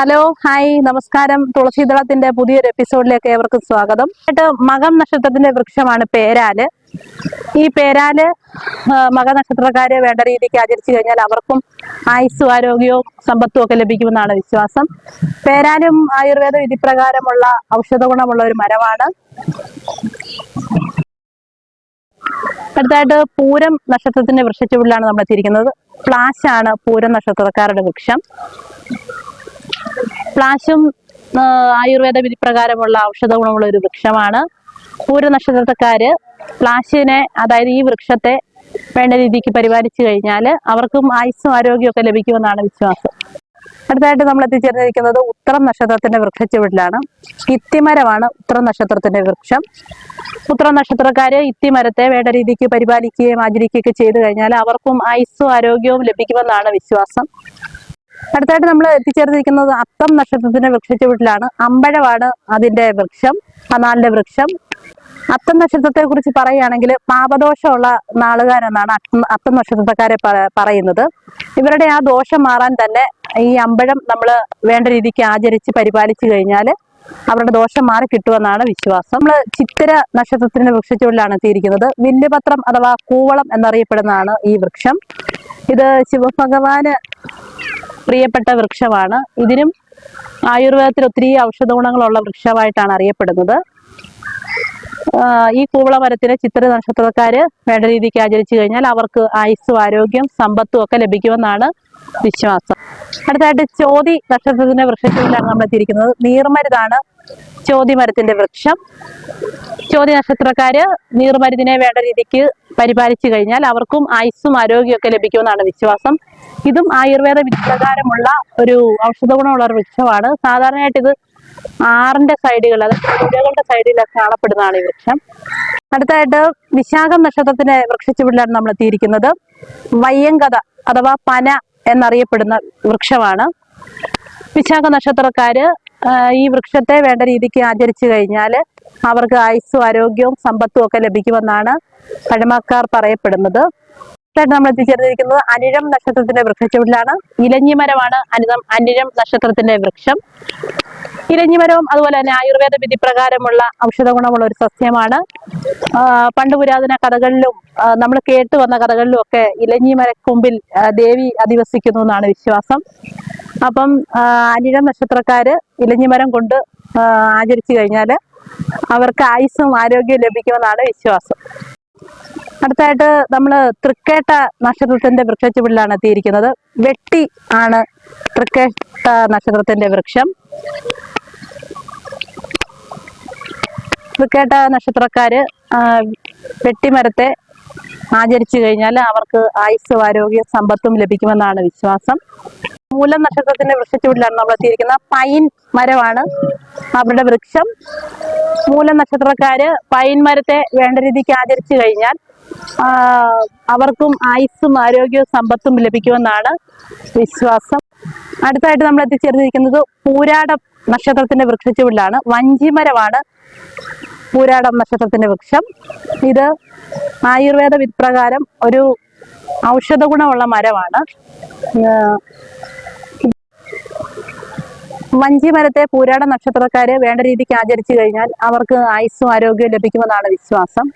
Hello hi നമസ്കാരം. തുളസീദളത്തിന്റെ പുതിയൊരു എപ്പിസോഡിലേക്ക് ഏവർക്കും സ്വാഗതം. എന്നിട്ട് മകം നക്ഷത്രത്തിന്റെ വൃക്ഷമാണ് പേരാൽ. ഈ പേരാൽ ആ, മക നക്ഷത്രക്കാരെ വേണ്ട രീതിക്ക് ആചരിച്ചു കഴിഞ്ഞാൽ അവർക്കും ആയുസ്സും ആരോഗ്യവും സമ്പത്തും ഒക്കെ ലഭിക്കുമെന്നാണ് വിശ്വാസം. പേരാലും ആയുർവേദ വിധിപ്രകാരമുള്ള ഔഷധ ഗുണമുള്ള ഒരു മരമാണ്. അടുത്തായിട്ട് പൂരം നക്ഷത്രത്തിന്റെ വൃക്ഷച്ചുവടിലാണ് നമ്മൾ എത്തിയിരിക്കുന്നത്. പ്ലാശാണ് പൂരം നക്ഷത്രക്കാരുടെ വൃക്ഷം. പ്ലാശും ആയുർവേദ വിധി പ്രകാരമുള്ള ഔഷധ ഗുണമുള്ള ഒരു വൃക്ഷമാണ്. പൂര നക്ഷത്രക്കാര് പ്ലാശിനെ അതായത് ഈ വൃക്ഷത്തെ വേണ്ട രീതിക്ക് പരിപാലിച്ചു കഴിഞ്ഞാൽ അവർക്കും ആയുസ്സും ആരോഗ്യവും ഒക്കെ ലഭിക്കുമെന്നാണ് വിശ്വാസം. അടുത്തായിട്ട് നമ്മൾ എത്തിച്ചേർന്നിരിക്കുന്നത് ഉത്തരം നക്ഷത്രത്തിന്റെ വൃക്ഷച്ചുവട്ടിലാണ്. ഇത്തിമരമാണ് ഉത്രം നക്ഷത്രത്തിന്റെ വൃക്ഷം. ഉത്രം നക്ഷത്രക്കാര് ഇത്തിമരത്തെ വേണ്ട രീതിക്ക് പരിപാലിക്കുകയും ആചരിക്കുകയൊക്കെ ചെയ്തു കഴിഞ്ഞാൽ അവർക്കും ആയുസ്സും ആരോഗ്യവും ലഭിക്കുമെന്നാണ് വിശ്വാസം. അടുത്തായിട്ട് നമ്മൾ എത്തിച്ചേർന്നിരിക്കുന്നത് അത്തം നക്ഷത്രത്തിന്റെ വൃക്ഷച്ചുവട്ടിലാണ് അമ്പഴമാണ് അതിന്റെ വൃക്ഷം അനാലിന്റെ വൃക്ഷം. അത്തം നക്ഷത്രത്തെ കുറിച്ച് പറയുകയാണെങ്കിൽ പാപദോഷമുള്ള നാളുകാരെന്നാണ് അത്തം നക്ഷത്രക്കാരെ പറയുന്നത്. ഇവരുടെ ആ ദോഷം മാറാൻ തന്നെ ഈ അമ്പഴം നമ്മൾ വേണ്ട രീതിക്ക് ആചരിച്ച് പരിപാലിച്ചു കഴിഞ്ഞാൽ അവരുടെ ദോഷം മാറി കിട്ടുമെന്നാണ് വിശ്വാസം. നമ്മൾ ചിത്തിര നക്ഷത്രത്തിന്റെ വൃക്ഷച്ചുവട്ടിലാണ് എത്തിയിരിക്കുന്നത്. വില്ലുപത്രം അഥവാ കൂവളം എന്നറിയപ്പെടുന്നതാണ് ഈ വൃക്ഷം. ഇത് ശിവഭഗവാന് പ്രിയപ്പെട്ട വൃക്ഷമാണ്. ഇതിനും ആയുർവേദത്തിൽ ഒത്തിരി ഔഷധ ഗുണങ്ങളുള്ള വൃക്ഷമായിട്ടാണ് അറിയപ്പെടുന്നത്. ഈ കൂവള മരത്തിലെ ചിത്ര നക്ഷത്രക്കാര് വേണ്ട രീതിക്ക് ആചരിച്ചു കഴിഞ്ഞാൽ അവർക്ക് ആയുസ്സും ആരോഗ്യം സമ്പത്തും ഒക്കെ ലഭിക്കുമെന്നാണ് വിശ്വാസം. അടുത്തായിട്ട് ചോതി നക്ഷത്രത്തിന്റെ വൃക്ഷത്തിലാണ് നമ്മൾ എത്തിയിരിക്കുന്നത് നീർമരുതാണ് ചോതി മരത്തിന്റെ വൃക്ഷം. ചോതി നക്ഷത്രക്കാര് നീർമരുതിനെ വേണ്ട രീതിക്ക് പരിപാലിച്ചു കഴിഞ്ഞാൽ അവർക്കും ആയുസ്സും ആരോഗ്യമൊക്കെ ലഭിക്കുമെന്നാണ് വിശ്വാസം. ഇതും ആയുർവേദ വിപ്രകാരമുള്ള ഒരു ഔഷധ ഗുണമുള്ള ഒരു വൃക്ഷമാണ്. സാധാരണയായിട്ട് ഇത് ആറിന്റെ സൈഡുകൾ അതായത് പുഴകളുടെ സൈഡിലൊക്കെ കാണപ്പെടുന്നതാണ് ഈ വൃക്ഷം. അടുത്തായിട്ട് വിശാഖം നക്ഷത്രത്തിന്റെ വൃക്ഷച്ചുവടിലാണ് നമ്മൾ എത്തിയിരിക്കുന്നത്. വയ്യങ്കത അഥവാ പന എന്നറിയപ്പെടുന്ന വൃക്ഷമാണ്. വിശാഖ നക്ഷത്രക്കാര് ഈ വൃക്ഷത്തെ വേണ്ട രീതിക്ക് ആചരിച്ചു കഴിഞ്ഞാൽ അവർക്ക് ആയുസ്സും ആരോഗ്യവും സമ്പത്തും ഒക്കെ ലഭിക്കുമെന്നാണ് പഴമക്കാർ പറയപ്പെടുന്നത്. അടുത്തായിട്ട് നമ്മൾ എത്തിച്ചേർന്നിരിക്കുന്നത് അനിഴം നക്ഷത്രത്തിന്റെ വൃക്ഷച്ചുവടിലാണ് ഇലഞ്ഞിമരമാണ് അനിതം അനിഴം നക്ഷത്രത്തിന്റെ വൃക്ഷം. ഇലഞ്ഞിമരവും അതുപോലെ തന്നെ ആയുർവേദ വിധി പ്രകാരമുള്ള ഔഷധ ഗുണമുള്ള ഒരു സസ്യമാണ്. പണ്ട് പുരാതന കഥകളിലും നമ്മൾ കേട്ടു വന്ന കഥകളിലും ഒക്കെ ഇലഞ്ഞിമരക്കൊമ്പിൽ മരക്കൊമ്പിൽ ദേവി അധിവസിക്കുന്നു എന്നാണ് വിശ്വാസം. അപ്പം അനിഴം നക്ഷത്രക്കാര് ഇലഞ്ഞിമരം കൊണ്ട് ആചരിച്ചു കഴിഞ്ഞാൽ അവർക്ക് ആയുസ്സും ആരോഗ്യവും ലഭിക്കുമെന്നാണ് വിശ്വാസം. അടുത്തായിട്ട് നമ്മൾ തൃക്കേട്ട നക്ഷത്രത്തിന്റെ വൃക്ഷച്ചുവടിലാണ് എത്തിയിരിക്കുന്നത്. വെട്ടി ആണ് തൃക്കേട്ട നക്ഷത്രത്തിന്റെ വൃക്ഷം. തൃക്കേട്ട നക്ഷത്രക്കാര് വെട്ടിമരത്തെ ആചരിച്ചു കഴിഞ്ഞാൽ അവർക്ക് ആയുസ്സും ആരോഗ്യ സമ്പത്തും ലഭിക്കുമെന്നാണ് വിശ്വാസം. മൂലം നക്ഷത്രത്തിന്റെ വൃക്ഷച്ചുവടിലാണ് നമ്മൾ എത്തിയിരിക്കുന്നത്. പൈൻ മരമാണ് അവരുടെ വൃക്ഷം. മൂലം നക്ഷത്രക്കാര് പൈൻ മരത്തെ വേണ്ട രീതിക്ക് ആചരിച്ചു കഴിഞ്ഞാൽ അവർക്കും ആയുസ്സും ആരോഗ്യവും സമ്പത്തും ലഭിക്കുമെന്നാണ് വിശ്വാസം. അടുത്തായിട്ട് നമ്മൾ എത്തിച്ചേർന്നിരിക്കുന്നത് പൂരാട നക്ഷത്രത്തിന്റെ വൃക്ഷച്ചുവടിലാണ്. വഞ്ചിമരമാണ് പൂരാടം നക്ഷത്രത്തിന്റെ വൃക്ഷം. ഇത് ആയുർവേദ വിപ്രകാരം ഒരു ഔഷധ ഗുണമുള്ള മരമാണ്. ആ, വഞ്ചി മരത്തെ പൂരാട നക്ഷത്രക്കാര് വേണ്ട രീതിക്ക് ആചരിച്ചു കഴിഞ്ഞാൽ അവർക്ക് ആയുസ്സും ആരോഗ്യവും ലഭിക്കുമെന്നാണ് വിശ്വാസം.